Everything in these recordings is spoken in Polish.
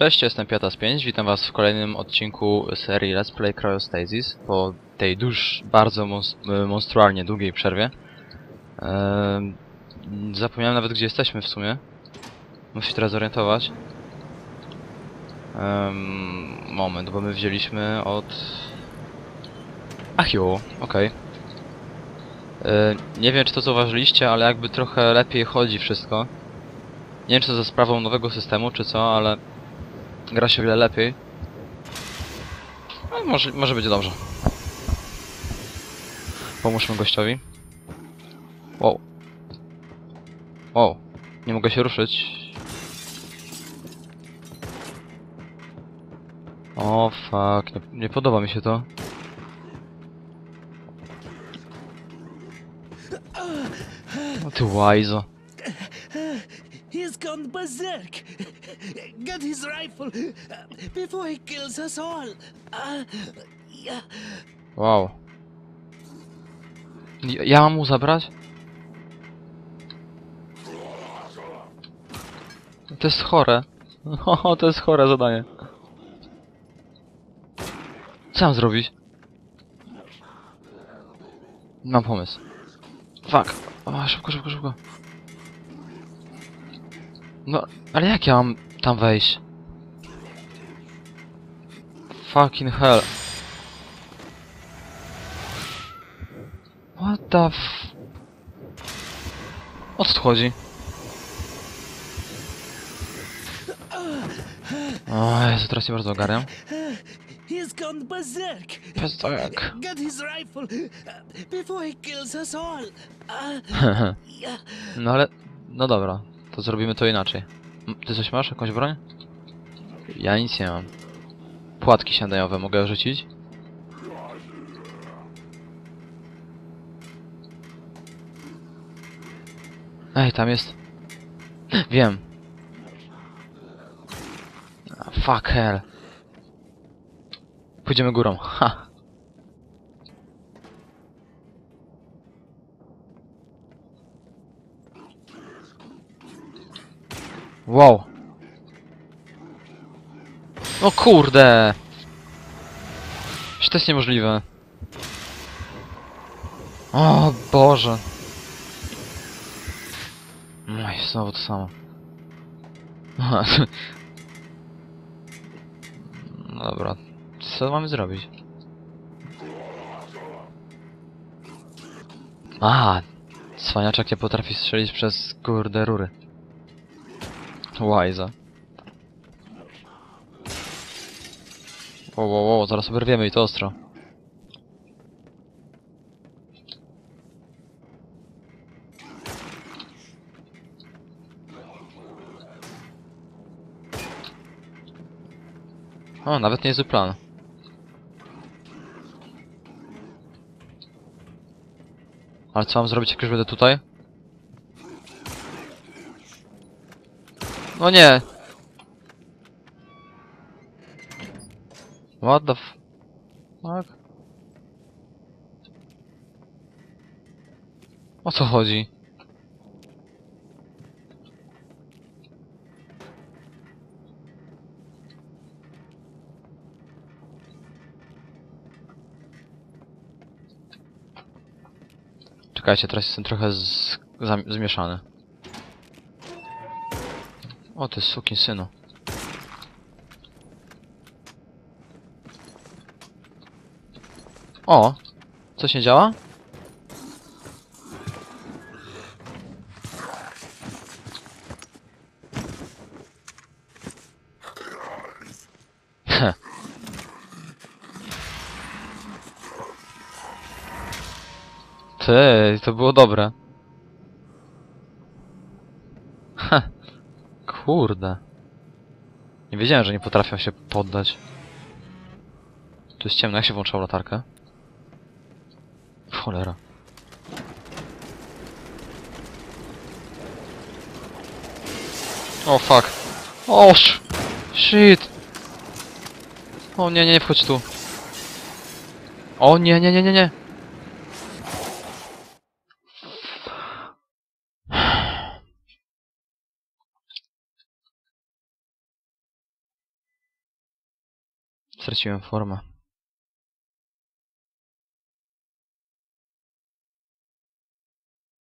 Cześć, jestem Piatas5, witam was w kolejnym odcinku serii Let's Play Cryostasis po tej już bardzo e, monstrualnie długiej przerwie. Ehm, zapomniałem nawet gdzie jesteśmy w sumie. Muszę się teraz zorientować. Ehm, moment, bo my wzięliśmy od... Ach jo, okej. E, Nie wiem czy to zauważyliście, ale jakby trochę lepiej chodzi wszystko. Nie wiem czy to za sprawą nowego systemu czy co, ale gra się o wiele lepiej. No, może, może będzie dobrze. Pomóżmy gościowi. Wow. Wow. Nie mogę się ruszyć. O fuck, nie, nie podoba mi się to. O ty łajzo. Gone berserk. Get his rifle uh, before he kills us all. Uh. Wow. Ja mam mu zabrać? To jest chore. O, to jest chore zadanie. Co mam zrobić? Mam pomysł. Fuck. O, szybko, szybko, szybko. No, ale jak ja mam tam wejść? Fucking hell. What the f... O co tu chodzi? O Jezu, teraz się bardzo ogarniam. He's gone berserk. Jak... Get his rifle uh, before he kills us all. Uh. No ale... No dobra, to zrobimy to inaczej. Ty coś masz? Jakąś broń? Ja nic nie mam. Płatki śniadaniowe mogę rzucić? Ej, tam jest... Wiem. Fuck hell. Pójdziemy górą. Ha. Wow. O kurde. Czy to jest niemożliwe? O Boże. No i znowu to samo. No dobra. Co mamy zrobić? A, cwaniaczek nie potrafi strzelić przez kurde rury. Łajza. Wow, wow, wow, zaraz oberwiemy i to ostro. O, nawet niezły plan. Ale co mam zrobić, jak już będę tutaj? No nie! What the f... O co chodzi? Czekajcie, teraz jestem trochę z... zam- zmieszany. O, ty sukin synu. O! Co się działa? Ty, to było dobre. Kurde. Nie wiedziałem, że nie potrafią się poddać. Tu jest ciemno, jak się włączało latarkę? Cholera. O fuck. O sh shit. O nie, nie, nie wchodź tu. O nie, nie, nie, nie, nie. Straciłem formę.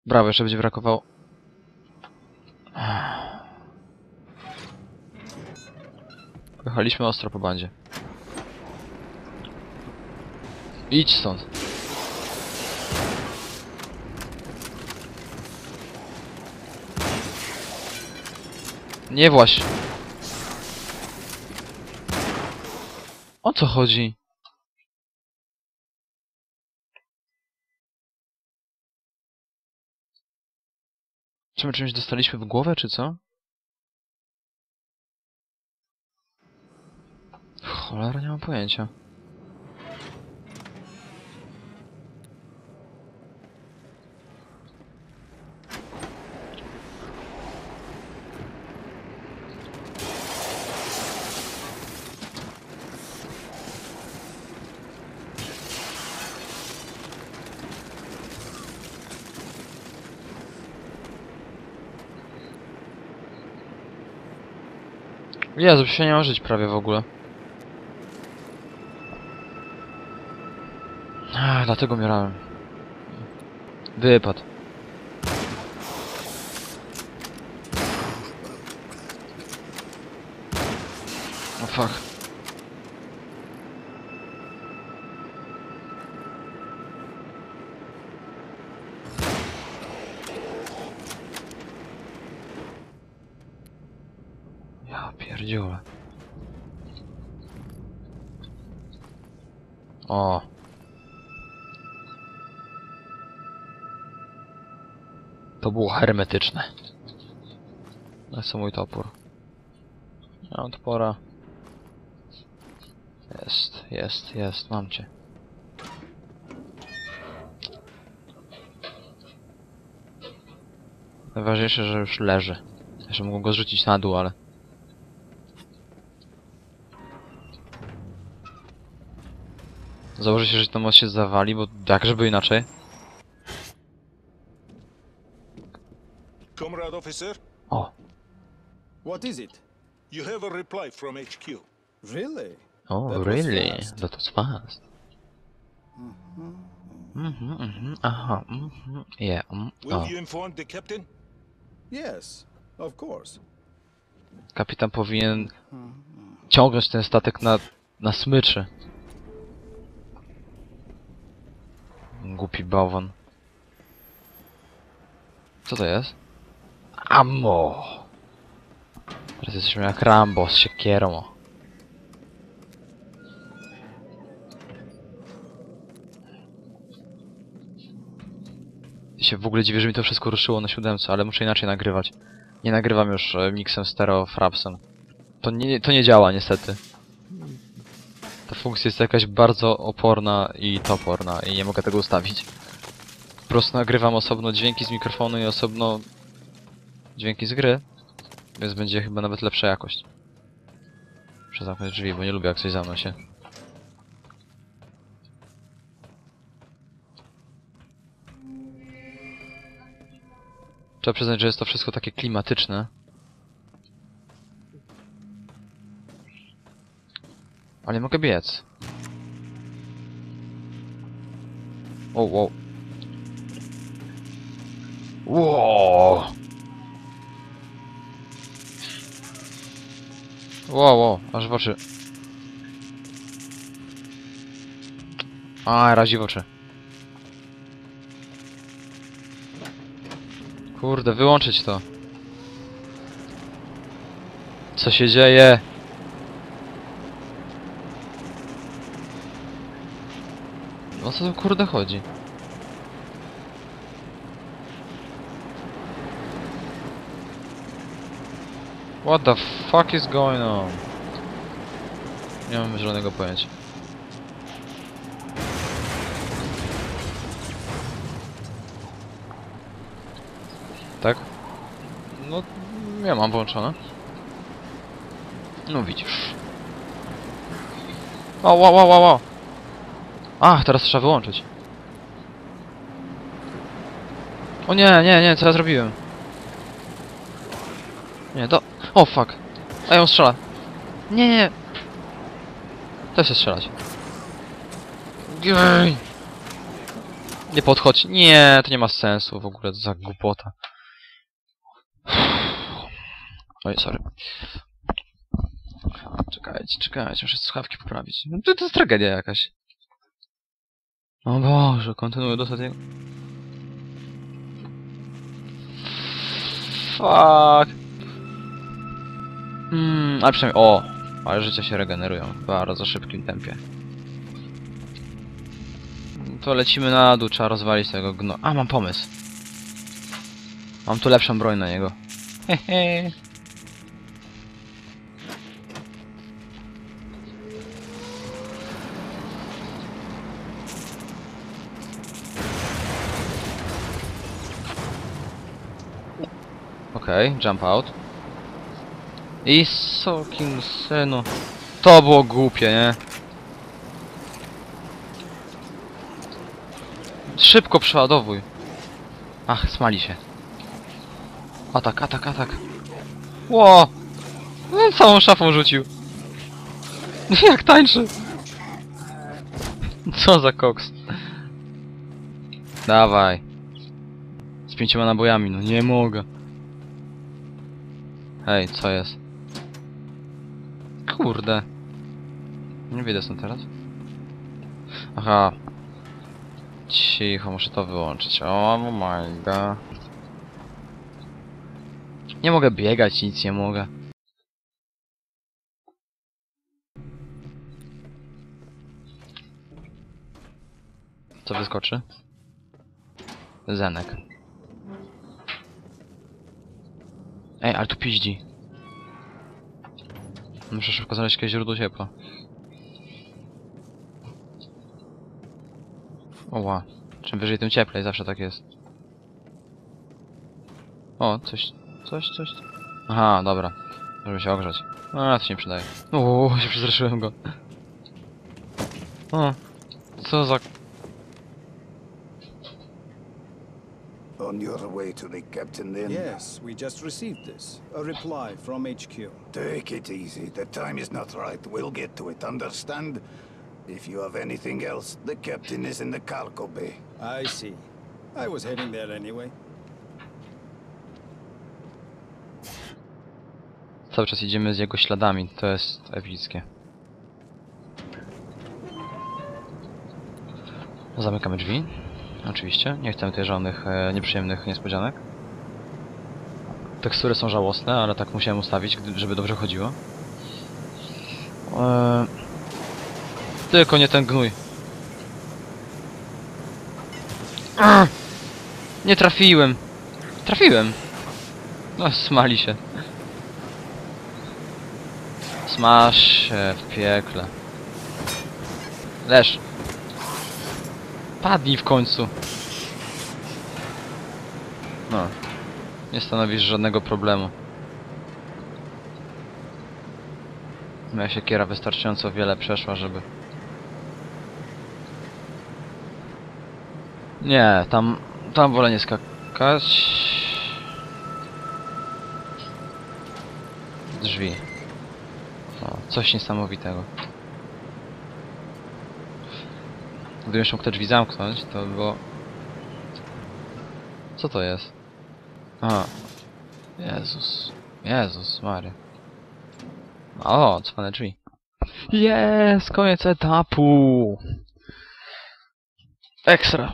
Brawo, jeszcze będzie brakowało. Pojechaliśmy ostro po bandzie. Idź stąd. Nie właś. Co chodzi? Czy my czymś dostaliśmy w głowę, czy co? Cholera, nie mam pojęcia. Jezu, się nie ma żyć prawie w ogóle. A, dlatego mierałem. Wypad. O fuck. O. To było hermetyczne. No jest mój topór. Ja mam topora. Jest, jest, jest, mam cię. Najważniejsze, że już leży. Jeszcze mogą go zrzucić na dół, ale... Założę się, że ten most się zawali, bo jak żeby inaczej? Comrade officer, O, What is it? you have a reply from HQ. Really? oh, really? That was fast. Mhm, mhm, aha, mhm, yeah, mm, Will you inform the captain? Yes, of course. Kapitan powinien ciągnąć ten statek na, na smyczy. Głupi bałwan. Co to jest? Ammo! Teraz jesteśmy jak Rambo z siekierą. Ja się w ogóle dziwię, że mi to wszystko ruszyło na siódemce, ale muszę inaczej nagrywać. Nie nagrywam już e, mixem stereo frapsem. To nie, to nie działa niestety. Ta funkcja jest jakaś bardzo oporna i toporna i nie mogę tego ustawić. Po prostu nagrywam osobno dźwięki z mikrofonu i osobno dźwięki z gry, więc będzie chyba nawet lepsza jakość. Muszę zamknąć drzwi, bo nie lubię jak coś za mną się. Trzeba przyznać, że jest to wszystko takie klimatyczne. Ale mogę biec. O. Wow. Wow, wow, aż w oczy. A, razi w oczy. Kurde, wyłączyć to. Co się dzieje? Co tu kurde chodzi? What the fuck is going on? Nie mam żadnego pojęcia. Tak? No, ja mam włączone. No widzisz. O, wow, wow, wow, wow. Ach, teraz trzeba wyłączyć. O nie, nie, nie, co ja zrobiłem? Nie, do... O, fuck. A ją strzela. Nie, nie. Też się strzelać. Nie podchodź. Nie, to nie ma sensu w ogóle, to za głupota. Oj, sorry. Czekajcie, czekajcie, muszę słuchawki poprawić. No To, to jest tragedia jakaś. O Boże, kontynuuję do ostatniego. Fuck. Hmm, ale przynajmniej... O! Ale życia się regenerują w bardzo szybkim tempie. To lecimy na dół, trzeba rozwalić tego gno... A, mam pomysł. Mam tu lepszą broń na niego. Hehe. Okej, jump out. I sokin synu. To było głupie, nie? Szybko przeładowuj. Ach, smali się. Atak, atak, atak. Ło! No, całą szafą rzucił. Jak tańczy. Co za koks. Dawaj. Z pięcioma nabojami, no nie mogę. Hej, co jest? Kurde. Nie widzę stąd teraz. Aha. Cicho, muszę to wyłączyć. Oh my god. Nie mogę biegać, nic nie mogę. Co wyskoczy? Zenek. Ej, ale tu piździ. Muszę szybko znaleźć jakieś źródło ciepła. Oła. Czym wyżej, tym cieplej, zawsze tak jest. O, coś, coś, coś. Aha, dobra. Żeby się ogrzać. A, to się nie przydaje. O, się przestraszyłem go. O, co za... On your way to the captain then? Yes, we just received this. A reply from HQ. Take it easy. The time is not right. We'll get to it, understand? If you have anything else, the captain is in the cargo bay. I see. I was heading there anyway. Cały czas idziemy z jego śladami, to jest epickie. Zamykamy drzwi. Oczywiście, nie chcemy tutaj żadnych e, nieprzyjemnych niespodzianek. Tekstury są żałosne, ale tak musiałem ustawić, żeby dobrze chodziło. E, tylko nie ten gnój. Nie trafiłem! Trafiłem! No, smali się. Smaż się w piekle. Leż. Padnij w końcu. No. Nie stanowisz żadnego problemu. Moja siekiera wystarczająco wiele przeszła, żeby... Nie, tam... Tam wolę nie skakać. Drzwi. O, coś niesamowitego. Gdybym jeszcze mógł te drzwi zamknąć, to by było... Co to jest? A. Jezus. Jezus Mary. O, cwane drzwi. Jest, koniec etapu. Ekstra.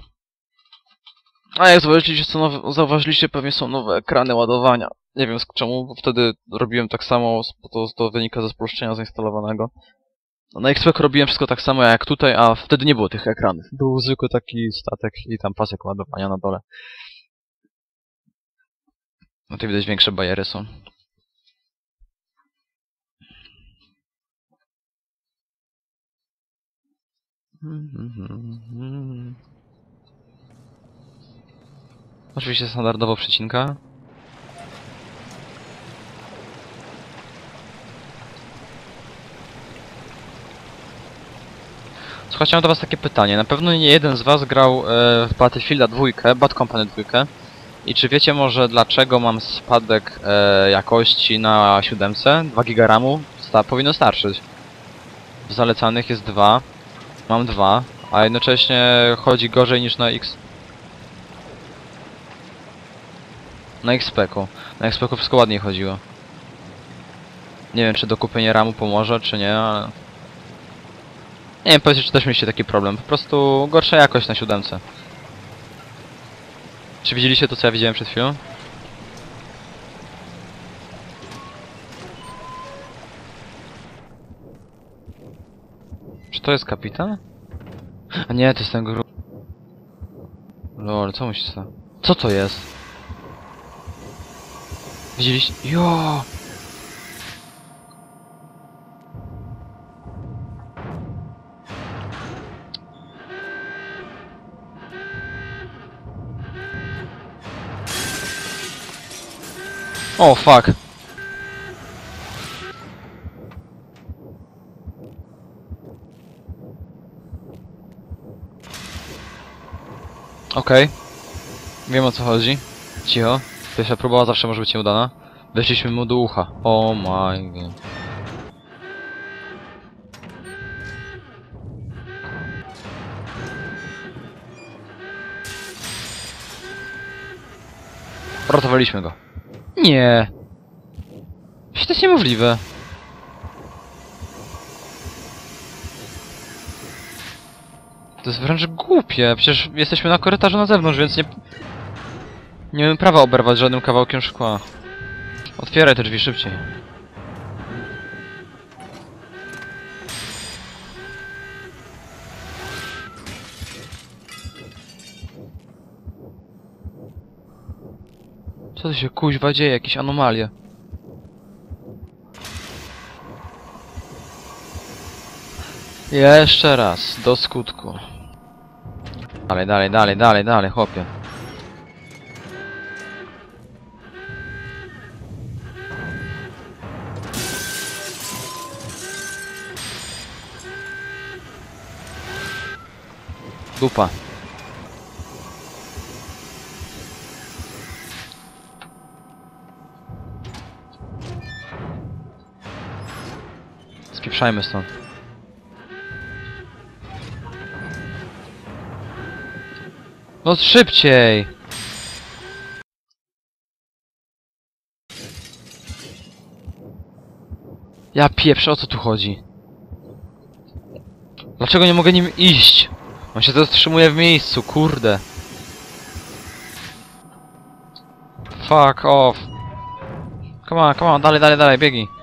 A jak zauważyliście, nowe, zauważyliście, pewnie są nowe ekrany ładowania. Nie wiem czemu, bo wtedy robiłem tak samo, bo to, to wynika ze spolszczenia zainstalowanego. No, na XP robiłem wszystko tak samo jak tutaj, a wtedy nie było tych ekranów. Był zwykły taki statek i tam pasek ładowania na dole. No tu widać większe bajery są. Oczywiście standardowo przecinka. Mam do was takie pytanie. Na pewno nie jeden z was grał e, w Battlefielda 2, Bad Company 2. I czy wiecie może dlaczego mam spadek e, jakości na 7? 2 GB RAMu? Sta powinno starczyć. w zalecanych jest 2. Mam 2, a jednocześnie chodzi gorzej niż na X. Na XP-ku. Na XP-ku wszystko ładniej chodziło. Nie wiem, czy dokupienie ramu pomoże, czy nie, ale... Nie wiem, powiedzcie, czy też mieliście taki problem. Po prostu gorsza jakość na siódemce. Czy widzieliście to, co ja widziałem przed chwilą? Czy to jest kapitan? A nie, to jest ten gru... Lol, co mu się stało? Co to jest? Widzieliście? Jo! O, fuck. Okej. Wiem o co chodzi. Cicho. Pierwsza próba zawsze może być nieudana. Weszliśmy mu do ucha. Oh my god. Ratowaliśmy go. Nie. Przecież to jest niemożliwe. To jest wręcz głupie. Przecież jesteśmy na korytarzu na zewnątrz, więc nie... Nie mamy prawa oberwać żadnym kawałkiem szkła. Otwieraj te drzwi szybciej. Co tu się kuźwa dzieje? Jakieś anomalie. Jeszcze raz, do skutku. Dalej, dalej, dalej, dalej, dalej, chłopie. Dupa. Spieprzajmy stąd. No szybciej! Ja pieprzę, o co tu chodzi? Dlaczego nie mogę nim iść? On się zatrzymuje w miejscu, kurde. Fuck off. Come on, come on, dalej, dalej, dalej, biegnij.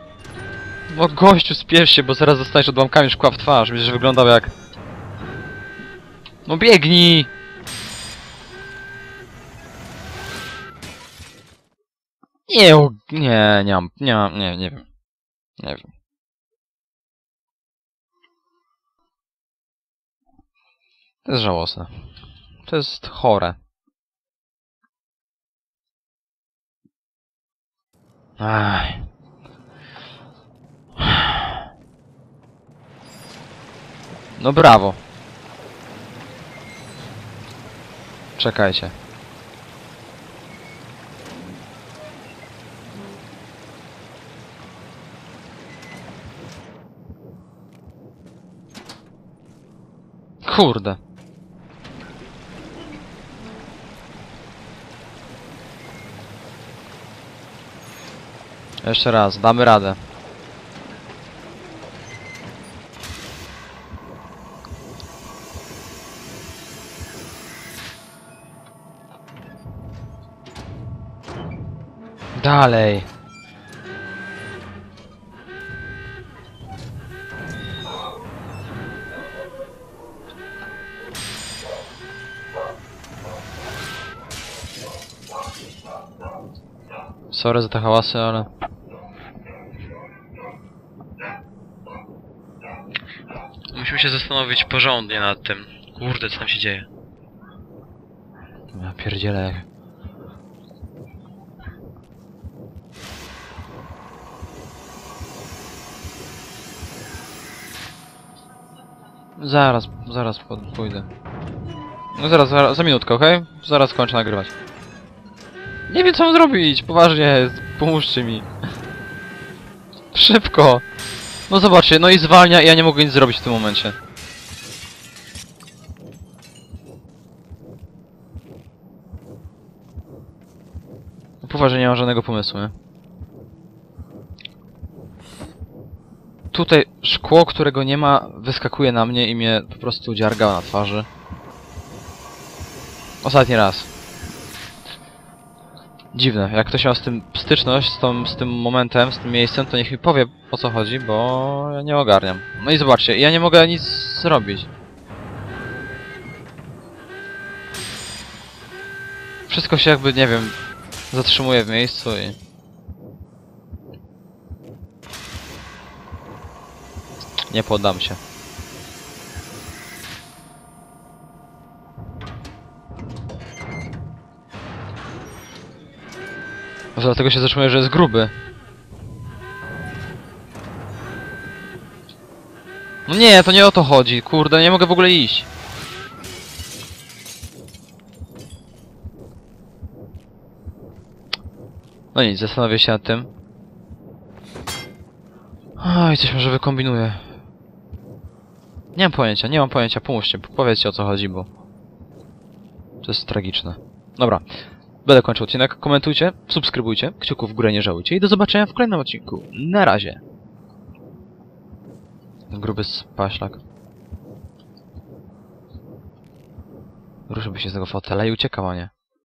No gościu, spiesz się, bo zaraz dostaniesz odłamkami szkła w twarz. Będziesz wyglądał jak... No biegnij! Nie, nie, nie mam, nie mam, nie, nie wiem. Nie wiem. To jest żałosne. To jest chore. Aj. No brawo. Czekajcie. Kurde. Jeszcze raz, damy radę. Dalej. Sorry za te hałasy, ale... Musimy się zastanowić porządnie nad tym. Kurde, co tam się dzieje? Ja pierdzielę. Zaraz, zaraz pójdę. No zaraz, zaraz za minutkę, okej? Zaraz kończę nagrywać. Nie wiem co mam zrobić, poważnie, pomóżcie mi. Szybko! No zobaczcie, no i zwalnia i ja nie mogę nic zrobić w tym momencie. Poważnie nie mam żadnego pomysłu, nie? Tutaj szkło, którego nie ma, wyskakuje na mnie i mnie po prostu dziarga na twarzy. Ostatni raz. Dziwne, jak ktoś miał z tym styczność, z, tą, z tym momentem, z tym miejscem, to niech mi powie o co chodzi, bo ja nie ogarniam. No i zobaczcie, ja nie mogę nic zrobić. Wszystko się jakby, nie wiem, zatrzymuje w miejscu i... Nie poddam się. Może dlatego się zatrzymuję, że jest gruby. No nie, to nie o to chodzi, kurde, nie mogę w ogóle iść. No nic, zastanowię się nad tym. Oj, coś może wykombinuję. Nie mam pojęcia, nie mam pojęcia, pomóżcie, powiedzcie o co chodzi, bo... To jest tragiczne. Dobra, będę kończył odcinek, komentujcie, subskrybujcie, kciuków w górę nie żałujcie i do zobaczenia w kolejnym odcinku. Na razie. Gruby spaślak. Ruszyłby się z tego fotela i uciekał, a nie.